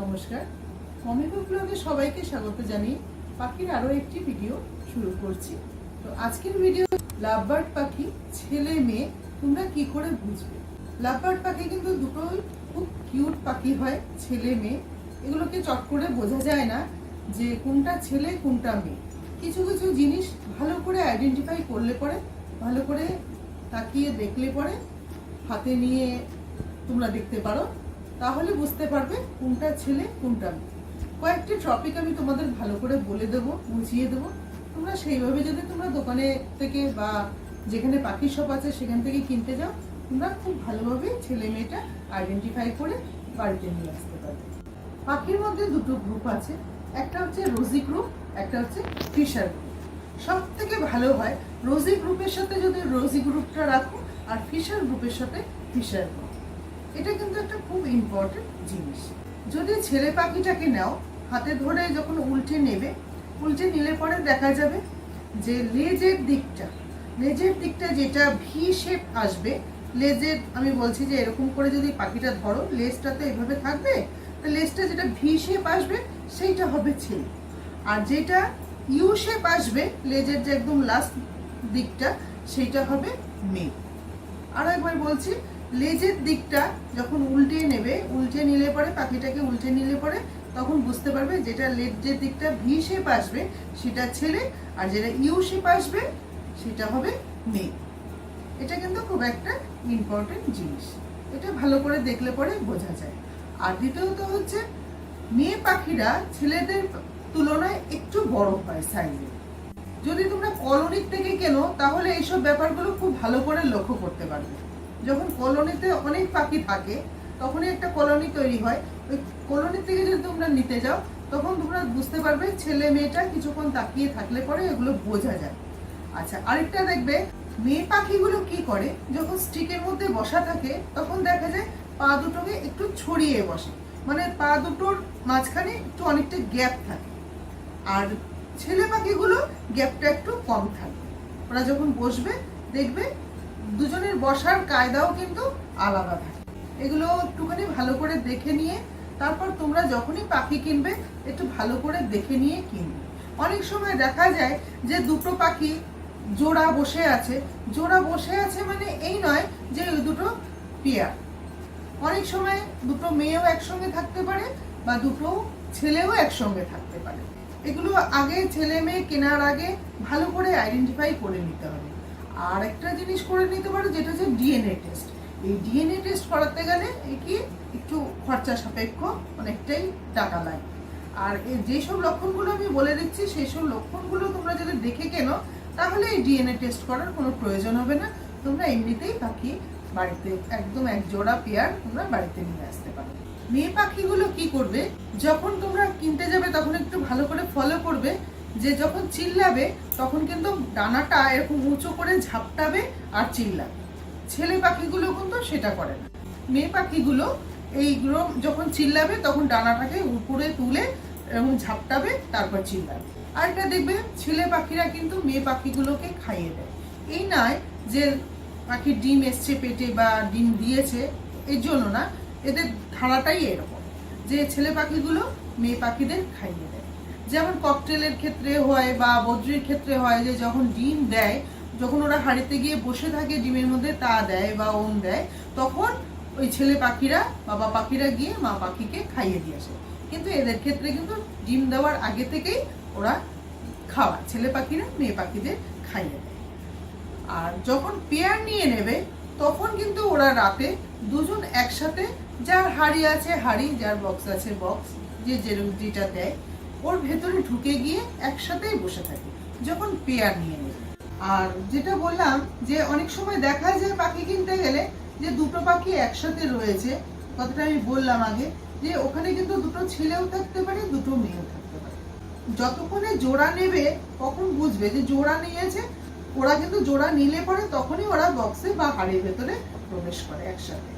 নমস্কার। মমিকো ব্লগে সবাইকে স্বাগত জানিয়ে পাখির আরও একটি ভিডিও শুরু করছি। তো আজকের ভিডিও লাভবার্ড পাখি, ছেলে, মেয়ে, তোমরা কি করে বুঝবে? লাভবার্ড পাখি কিন্তু দুটোই খুব কিউট পাখি হয়, ছেলে, মেয়ে। এগুলোকে চট করে বোঝা যায় না যে কোনটা ছেলে, কোনটা মেয়ে। কিছু কিছু জিনিস ভালো করে আইডেন্টিফাই করলে পরে, ভালো করে তাকিয়ে দেখলে পরে হাতে নিয়ে তোমরা দেখতে পারো। তাহলে বুঝতে পারবে কোনটা ছেলে, কোনটা কয়েকটি টপিক আমি তোমাদের ভালো করে বলে দেবো, বুঝিয়ে দেবো। তোমরা সেইভাবে যদি তোমরা দোকানে থেকে বা যেখানে পাখি শপ আছে সেখান থেকে কিনতে যাও, তোমরা খুব ভালোভাবে ছেলে মেয়েটা আইডেন্টিফাই করে বাড়িতে নিয়ে আসতে পারবে। পাখির মধ্যে দুটো গ্রুপ আছে, একটা হচ্ছে রোজি গ্রুপ একটা হচ্ছে ফিশার গ্রুপ সব থেকে ভালো হয় রোজি গ্রুপের সাথে যদি রোজি গ্রুপটা রাখো, আর ফিশার গ্রুপের সাথে ফিশার গ্রুপ এটা কিন্তু একটা খুব ইম্পর্টেন্ট জিনিস। যদি ছেলে পাখিটাকে নাও, হাতে ধরে যখন উল্টে নেবে, উল্টে নিলে পরে দেখা যাবে যে লেজের দিকটা লেজের দিকটা যেটা ভি শেপ আসবে, লেজের, আমি বলছি যে এরকম করে যদি পাখিটা ধরো লেজটা তো এভাবে থাকবে, তো লেজটা যেটা ভি শেপ আসবে, সেইটা হবে ছেলে। আর যেটা ইউ শেপ আসবে, লেজের যে একদম লাস্ট দিকটা, সেইটা হবে মেয়ে। আর একবার বলছি লেজের দিকটা যখন উল্টে নেবে, উল্টে নিলে পরে, পাখিটাকে উল্টে নিলে পরে, তখন বুঝতে পারবে যেটা লেজের দিকটা ভি শেপ আসবে, সেটা ছেলে, আর যেটা ইউ শেপ আসবে, সেটা হবে মেয়ে। এটা কিন্তু খুব একটা ইম্পর্টেন্ট জিনিস। এটা ভালো করে দেখলে পরে বোঝা যায়। আর দ্বিতীয়ত হচ্ছে, মেয়ে পাখিরা ছেলেদের তুলনায় একটু বড় হয় সাইজে যদি তোমরা কলোনির থেকে কেনো, তাহলে এইসব ব্যাপারগুলো খুব ভালো করে লক্ষ্য করতে পারবে। যখন কলোনিতে অনেক পাখি থাকে, তখনই একটা কলোনি তৈরি হয়। ওই কলোনি থেকে যদি তোমরা নিতে যাও, তখন তোমরা বুঝতে পারবে ছেলে মেয়েটা কিছুক্ষণ তাকিয়ে থাকলে পরে এগুলো বোঝা যায়। আচ্ছা আরেকটা দেখবে, মেয়ে পাখিগুলো কি করে? যখন স্টিকের মধ্যে বসা থাকে, তখন দেখা যায় পা দুটোকে একটু ছড়িয়ে বসে। মানে পা দুটোর মাঝখানে একটু অনেকটা গ্যাপ থাকে। আর ছেলে পাখিগুলো গ্যাপটা একটু কম থাকে। ওরা যখন বসবে, দেখবে দুজনের বসার কায়দাও কিন্তু আলাদা থাকে। এগুলো একটুখানি ভালো করে দেখে নিয়ে, তারপর তোমরা যখনই পাখি কিনবে, একটু ভালো করে দেখে নিয়ে কিনবে। অনেক সময় দেখা যায় যে দুটো পাখি জোড়া বসে আছে। জোড়া বসে আছে মানে এই নয় যে ওই দুটো পেয়ার অনেক সময় দুটো মেয়েও একসঙ্গে থাকতে পারে বা দুটো ছেলেও একসঙ্গে থাকতে পারে। এগুলো আগে ছেলে মেয়ে কেনার আগে ভালো করে আইডেন্টিফাই করে নিতে হবে। আর একটা জিনিস করে নিতে পারো, যেটা হচ্ছে ডিএনএ টেস্ট এই ডিএনএ টেস্ট করাতে গেলে কি? একটু খরচা সাপেক্ষ, অনেকটাই টাকা লাগে। আর যেসব লক্ষণগুলো আমি বলে দিচ্ছি সেই সব লক্ষণগুলো তোমরা যদি দেখে কেনো, তাহলে এই ডিএনএ টেস্ট করার কোনো প্রয়োজন হবে না। তোমরা এমনিতেই পাখি বাড়িতে, একদম এক জোড়া পেয়ার তোমরা বাড়িতে নিয়ে আসতে পারো। মেয়ে পাখিগুলো কি করবে? যখন তোমরা কিনতে যাবে, তখন একটু ভালো করে ফলো করবে। যে যখন চিল্লাবে, তখন কিন্তু ডানাটা এরকম উঁচু করে ঝাপটাবে আর চিল্লাবে। ছেলে পাখিগুলো কিন্তু সেটা করে না। মেয়ে পাখিগুলো এইগুলো যখন চিল্লাবে, তখন ডানাটাকে উপরে তুলে এবং ঝাপটাবে, তারপর চিল্লাবে। আর এটা দেখবে, ছেলে পাখিরা কিন্তু মেয়ে পাখিগুলোকে খাইয়ে দেয়। এই নয় যে পাখির ডিম এসছে পেটে বা ডিম দিয়েছে, এর জন্য না, এদের ধারাটাই এরকম। যে ছেলে পাখিগুলো মেয়ে পাখিদের খাইয়ে দেয়। যেমন ককটেলের ক্ষেত্রে হয় বা বদ্রির ক্ষেত্রে হয় যে যখন ডিম দেয়, যখন ওরা হাড়িতে গিয়ে বসে থাকে ডিমের মধ্যে তা দেয় বা ওন দেয়, তখন ওই ছেলে পাখিরা, বাবা পাখিরা গিয়ে মা পাখিকে খাইয়ে দিয়ে আসে। কিন্তু এদের ক্ষেত্রে কিন্তু ডিম দেওয়ার আগে থেকেই ওরা খাওয়া ছেলে পাখিরা মেয়ে পাখিদের খাইয়ে দেয়। আর যখন পেয়ার নিয়ে নেবে, তখন কিন্তু ওরা রাতে দুজন একসাথে যার হাড়ি আছে, হাড়ি, যার বক্স আছে বক্স যে যেটা দেয় ওর ভেতরে ঢুকে গিয়ে একসাথেই বসে থাকে, যখন পেয়ার নিয়ে নেবে। আর যেটা বললাম যে অনেক সময় দেখা যায় পাখি কিনতে গেলে যে দুটো পাখি একসাথে রয়েছে, কথাটা আমি বললাম আগে, যে ওখানে কিন্তু দুটো ছেলেও থাকতে পারে, দুটো মেয়েও থাকতে পারে। যতক্ষণে জোড়া নেবে কখন বুঝবে যে জোড়া নিয়েছে, ওরা কিন্তু জোড়া নিলে পরে তখনই ওরা বক্সে বা হাড়ির ভেতরে প্রবেশ করে একসাথে।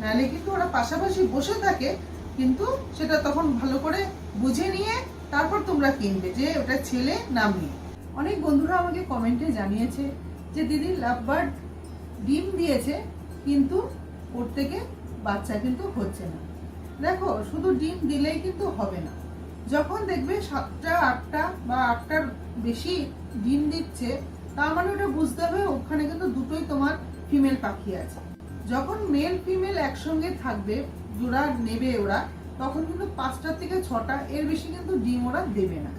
নাহলে কিন্তু ওরা পাশাপাশি বসে থাকে, কিন্তু সেটা তখন ভালো করে বুঝে নিয়ে তারপর তোমরা কিনবে, যে ওটা ছেলে না মেয়ে। অনেক বন্ধুরা আমাকে কমেন্টে জানিয়েছে যে, দিদি, লাভবার্ড ডিম দিয়েছে, কিন্তু ওর থেকে বাচ্চা কিন্তু হচ্ছে না। দেখো, শুধু ডিম দিলেই কিন্তু হবে না। যখন দেখবে সাতটা, আটটা বা আটটার বেশি ডিম দিচ্ছে, তার মানে ওটা বুঝতে হবে ওখানে কিন্তু দুটোই তোমার ফিমেল পাখি আছে। যখন মেল ফিমেল একসঙ্গে থাকবে, জোড়া নেবে ওরা তখন কিন্তু পাঁচটার থেকে ছটা, এর বেশি কিন্তু ডিম ওরা দেবে না।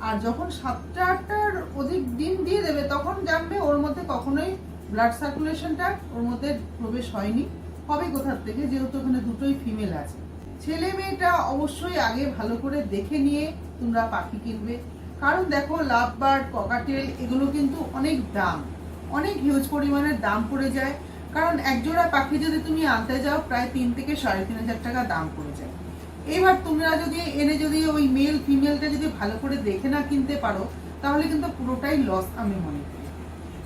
আর যখন সাতটা, আটটার অধিক ডিম দিয়ে দেবে, তখন জানবে ওর মধ্যে কখনোই ব্লাড সার্কুলেশনটা ওর মধ্যে প্রবেশ হয়নি। হবে কোথার থেকে? যেহেতু ওখানে দুটোই ফিমেল আছে। ছেলে মেয়েটা অবশ্যই আগে ভালো করে দেখে নিয়ে তোমরা পাখি কিনবে। কারণ দেখো লাভ বার্ড ককাটেল এগুলো কিন্তু অনেক দাম। অনেক হিউজ পরিমাণের দাম পড়ে যায়। কারণ একজোড়া পাখি যদি তুমি আনতে যাও, প্রায় তিন থেকে সাড়ে তিন হাজার টাকা দাম পড়ে যায় এবার তোমরা যদি এনে যদি ওই মেল ফিমেলটা যদি ভালো করে দেখে না কিনতে পারো, তাহলে কিন্তু পুরোটাই লস আমি মনে করি।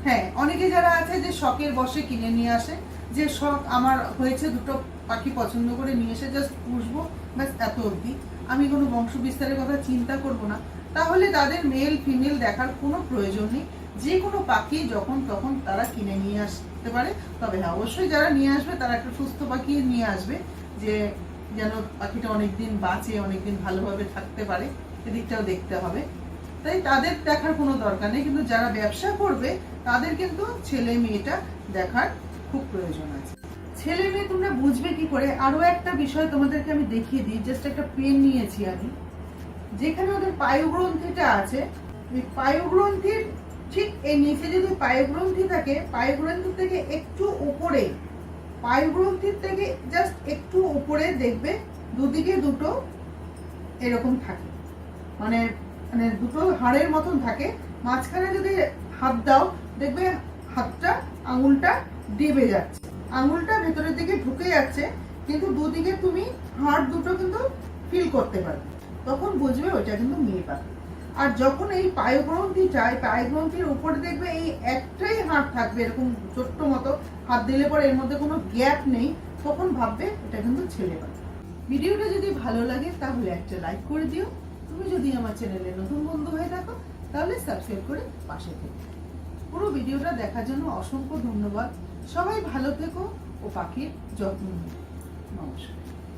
হ্যাঁ অনেকে যারা আছে যে শখের বসে কিনে নিয়ে আসে, যে শখ আমার হয়েছে দুটো পাখি পছন্দ করে নিয়ে এসে জাস্ট পুষবো, ব্যাস এত অবধি। আমি কোনো বংশ বিস্তারের কথা চিন্তা করব না। তাহলে তাদের মেল ফিমেল দেখার কোনো প্রয়োজন নেই। যে কোনো পাখি যখন তখন তারা কিনে নিয়ে আসতে পারে। তবে হ্যাঁ অবশ্যই যারা নিয়ে আসবে, তারা একটা সুস্থ পাখি নিয়ে আসবে, যে যেন পাখিটা অনেকদিন বাঁচে, অনেকদিন ভালোভাবে থাকতে পারে। এদিকটাও দেখতে হবে। তাই তাদের দেখার কোনো দরকার নেই, কিন্তু যারা ব্যবসা করবে, তাদের কিন্তু ছেলে মেয়েটা দেখার খুব প্রয়োজন আছে। ছেলে মেয়ে তোমরা বুঝবে কি করে? আরও একটা বিষয় তোমাদেরকে আমি দেখিয়ে দিই জাস্ট একটা পেন নিয়েছি আমি। যেখানে ওদের পায়ুগ্রন্থিটা আছে, ওই পায়ুগ্রন্থির ঠিক এই নিচে যদি পায়ুগ্রন্থি থাকে পায়ুগ্রন্থি থেকে একটু উপরে, পায়ুগ্রন্থির থেকে জাস্ট একটু উপরে দেখবে দুদিকে দুটো এরকম থাকে। মানে মানে দুটো হাড়ের মতন থাকে। মাঝখানে যদি হাত দাও, দেখবে হাতটা, আঙুলটা ডিবে যাচ্ছে। আঙুলটা ভেতরের দিকে ঢুকে যাচ্ছে, কিন্তু দুদিকে তুমি হাড় দুটো কিন্তু ফিল করতে পারবে। তখন বুঝবে ওইটা কিন্তু মেয়ে পাখি। আর যখন এই পায়ুগ্রন্থিটা এই পায়ুগ্রন্থির উপরে দেখবে এই একটাই হাত থাকবে এরকম ছোট্ট মতো, হাত দিলে পরে এর মধ্যে কোনো গ্যাপ নেই, তখন ভাববে এটা কিন্তু ছেলে পাখি। ভিডিওটা যদি ভালো লাগে তাহলে একটা লাইক করে দিও। তুমি যদি আমার চ্যানেলে নতুন বন্ধু হয়ে থাকো, তাহলে সাবস্ক্রাইব করে পাশে থেকো। পুরো ভিডিওটা দেখার জন্য অসংখ্য ধন্যবাদ। সবাই ভালো থেকো ও পাখির যত্ন নিও। নমস্কার।